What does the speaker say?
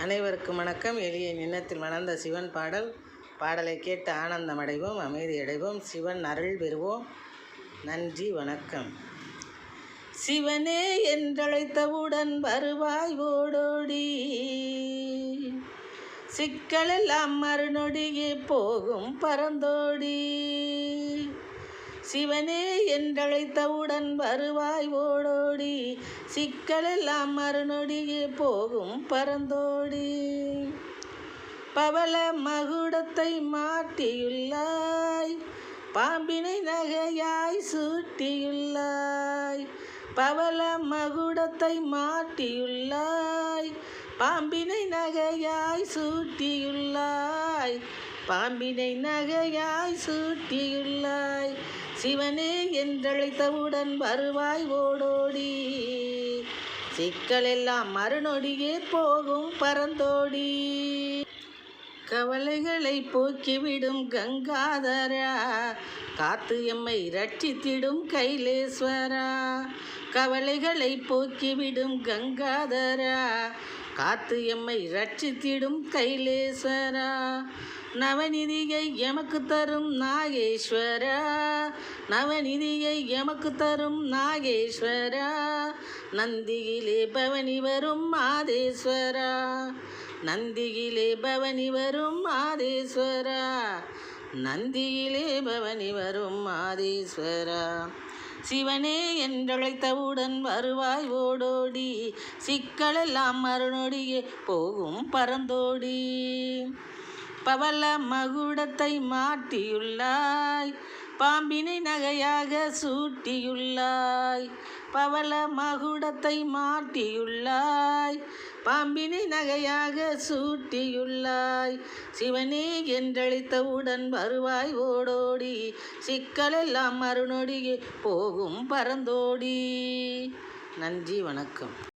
அனைவருக்கும் வணக்கம். எளிய நின்னத்தில் மணந்த சிவன் பாடல். பாடலை கேட்டு ஆனந்தம் அடைவோம் அமைதி அடைவோம் சிவன் அருள் பெறுவோம். நன்றி வணக்கம். சிவனே என்றழைத்தவுடன் வருவாய் ஓடோடி. சிக்கலெல்லாம் மறுநொடியே போகும் பரந்தோடி. சிவனே என்றழைத்தவுடன் வருவாய் ஓடோடி. சிக்கலெல்லாம் மறுநொடியே போகும் பரந்தோடி. பவள மகுடத்தை மாட்டியுள்ளாய் பாம்பினை நகையாய் சூட்டியுள்ளாய். பவள மகுடத்தை மாட்டியுள்ளாய் பாம்பினை நகையாய் சூட்டியுள்ளாய். பாம்பினை நகையாய் சூட்டியுள்ளாய். சிவனே என்றழைத்தவுடன் வருவாய் ஓடோடி. சிக்கலெல்லாம் மறுநொடியே போகும் பரந்தோடி. கவலைகளை போக்கிவிடும் கங்காதரா. காத்து எம்மை ரட்சித்திடும் கைலேஸ்வரா. கவலைகளை போக்கிவிடும் கங்காதரா. காத்து எம்மை ரட்சித்திடும் கைலேஸ்வரா. நவநிதியை எமக்கு தரும் நாகேஸ்வரா. நவநிதியை எமக்கு தரும் நாகேஸ்வரா. நந்தியிலே பவனி வரும் மாதேஸ்வரா. நந்தியிலே பவனி வரும் மாதேஸ்வரா. நந்தியிலே பவனி வரும் மாதேஸ்வரா. சிவனே என்றழைத்தவுடன் வருவாய் ஓடோடி. சிக்கலெல்லாம் மறுநொடியே போகும் பரந்தோடி. பவல மகுடத்தை மாட்டியுள்ளாய் பாம்பினை நகையாக சூட்டியுள்ளாய். பவள மகுடத்தை மாட்டியுள்ளாய் பாம்பினை நகையாக சூட்டியுள்ளாய். சிவனே என்றழித்தவுடன் வருவாய் ஓடோடி. சிக்கலெல்லாம் மறுநொடியே போகும் பரந்தோடி. நன்றி வணக்கம்.